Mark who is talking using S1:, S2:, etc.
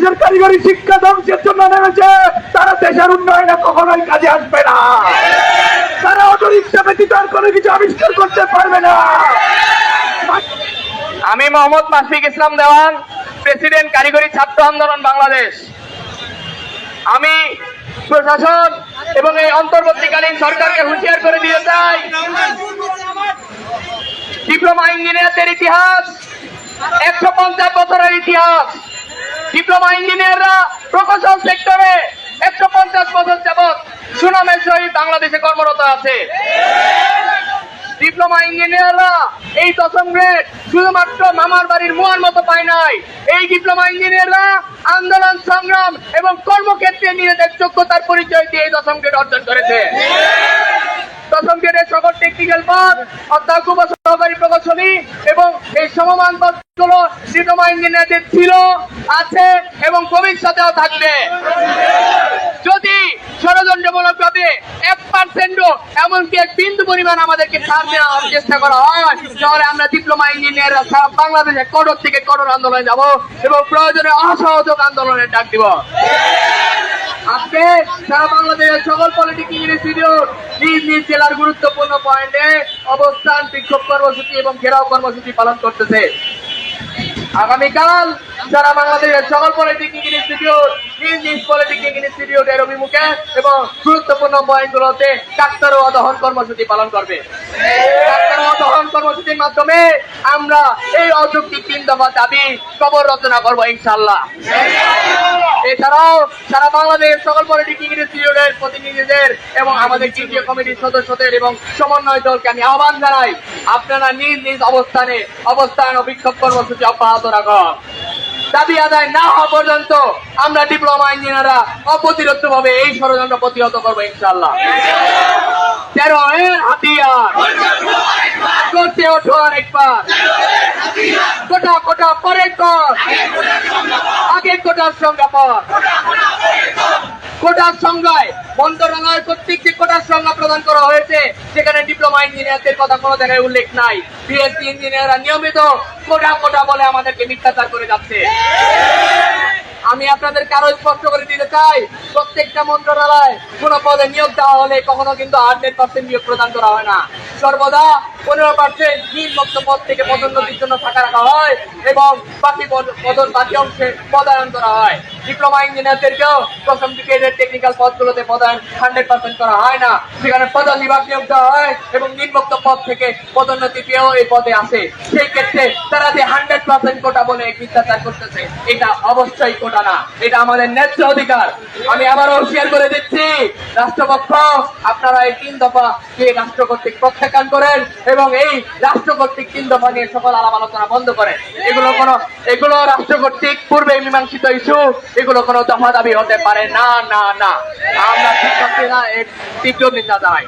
S1: বাংলাদেশের কারিগরি শিক্ষা ধ্বংসের জন্য নেমেছে, তারা দেশের উন্নয়নে কখনোই কাজে আসবে না। তারা অটোরিক্সা ব্যতীত আর কোনো কিছু আবিষ্কার করতে পারবে না।
S2: আমি মোহাম্মদ মাসফিক ইসলাম দেওয়ান, প্রেসিডেন্ট কারিগরি ছাত্র আন্দোলন বাংলাদেশ। আমি প্রশাসন এবং এই অন্তর্বর্তীকালীন সরকারকে হুঁশিয়ার করে দিয়ে চাই। ডিপ্লোমা ইঞ্জিনিয়ারদের ইতিহাস, একশো পঞ্চাশ বছরের ইতিহাস। ডিপ্লোমা ইঞ্জিনিয়াররা প্রকৌশল সেক্টরে একশো পঞ্চাশ বছর যাবৎ সুনামের সহিত বাংলাদেশে কর্মরত আছে। ডিপ্লোমা ইঞ্জিনিয়াররা এই দশম গ্রেড শুধুমাত্র মামার বাড়ির মুয়ার মতো পায় নাই। এই ডিপ্লোমা ইঞ্জিনিয়াররা আন্দোলন, সংগ্রাম এবং কর্মক্ষেত্রে নিজেদের যোগ্যতার পরিচয় দিয়ে এই দশম গ্রেড অর্জন করেছে। দশম গ্রেডের সকল টেকনিক্যাল অধ্যক্ষ বা সহকারী প্রকৌশলী এবং এই সমমান পদগুলো ডিপ্লোমা ইঞ্জিনিয়ারদের ছিল, আছে এবং ভবিষ্যতেও থাকবে। যদি ষড়যন্ত্রমূলক ভাবে এক পার্সেন্টও এমনকি এক বিন্দু পরিমাণ আমাদেরকে ছাড় দেওয়ার চেষ্টা করা হয়, তাহলে আমরা ডিপ্লোমা ইঞ্জিনিয়াররা সারা বাংলাদেশে কঠোর থেকে কঠোর আন্দোলনে যাব এবং প্রয়োজনে অসহযোগ আন্দোলনের ডাক দিব। আজকে সারা বাংলাদেশের সকল পলিটেকনিক ইনস্টিটিউট নিজ নিজ জেলার গুরুত্বপূর্ণ পয়েন্টে অবস্থান, বিক্ষোভ কর্মসূচি এবং ঘেরাও কর্মসূচি পালন করতেছে। আগামীকাল যারা বাংলাদেশের সকল পলিটেকনিক ইনস্টিটিউট নিজ পলিটেকনিক ইনস্টিটিউটের অভিমুখে এবং গুরুত্বপূর্ণ পয়েন্টগুলোতে ডাক্তার ও দহন কর্মসূচি পালন করবে। ডাক্তার ও দহন কর্মসূচির মাধ্যমে আমরা এই অযৌক্তিক তিন দফা দাবি, কবর রচনা করব ইনশাল্লাহ এছাড়াও সারা বাংলাদেশ সকল পলিটেকনিক ইনস্টিটিউটের প্রতিনিধিদের এবং আমাদের কেন্দ্রীয় কমিটির সদস্যদের এবং সমন্বয় দলকে আমি আহ্বান জানাই আপনারা নিজ নিজ অবস্থানে অবস্থান ও বিক্ষোভ কর্মসূচি অব্যাহত রাখুন দাবি আদায় না হওয়া পর্যন্ত আমরা ডিপ্লোমা ইঞ্জিনিয়াররা অপ্রতিরোধ ভাবে এই ষড়যন্ত্র প্রতিহত করব ইনশাল্লাহ তেরো এর হাতিয়ার। করতে ওঠো কোটা কোটা পরে কর। আগে কোটার সংজ্ঞা পর। কোটার সংজ্ঞায় মন্ত্রণালয় কর্তৃক কোটার সংজ্ঞা প্রদান করা হয়েছে, সেখানে ডিপ্লোমা ইঞ্জিনিয়ারদের কথা কোনো জায়গায় উল্লেখ নাই। বিএসসি ইঞ্জিনিয়াররা নিয়মিত কোটা কোটা বলে আমাদেরকে মিথ্যাচার করে যাচ্ছে। আমি আপনাদের কারও স্পষ্ট করে দিতে চাই, প্রত্যেকটা মন্ত্রণালয় কোন পদে নিয়োগ দেওয়া হলে কখনো কিন্তু হান্ড্রেড পার্সেন্ট নিয়োগ প্রদান করা হয় না। সর্বদা পনেরো পার্সেন্ট নিম্নক্ত পদ থেকে পদোন্নতির জন্য ফাঁকা রাখা হয় এবং বাকি পদ- পদর বাকি অংশে পদায়ন করা হয়। ডিপ্লোমা ইঞ্জিনিয়ারদেরকেও প্রথম ডিগ্রেডের টেকনিক্যাল পদগুলোতে পদায়ন হান্ড্রেড পার্সেন্ট করা হয় না। সেখানে পদ বিভাগ নিয়োগ দেওয়া হয় এবং নিম্নোক্ত পদ থেকে পদোন্নতি পেয়েও এই পদে আসে। সেই ক্ষেত্রে তারা যে হান্ড্রেড পার্সেন্ট কোটা বলে মিথ্যাচার করতেছে, এটা অবশ্যই কোটা না। এটা আমাদের ন্যায্য অধিকার। আমি আবারও শেয়ার করে দিচ্ছি, রাষ্ট্রপক্ষ, আপনারা এই তিন দফা কে রাষ্ট্র কর্তৃক প্রত্যাখ্যান করেন এবং এই রাষ্ট্র কর্তৃক তিন দফা নিয়ে সকল আলাপ আলোচনা বন্ধ করে। এগুলো কোনো এগুলো রাষ্ট্র কর্তৃক পূর্বে মীমাংসিত ইস্যু। এগুলো কোনো দফা দাবি হতে পারে। না না না। আমরা শিক্ষার্থীরা তীব্র নিন্দা জানাই।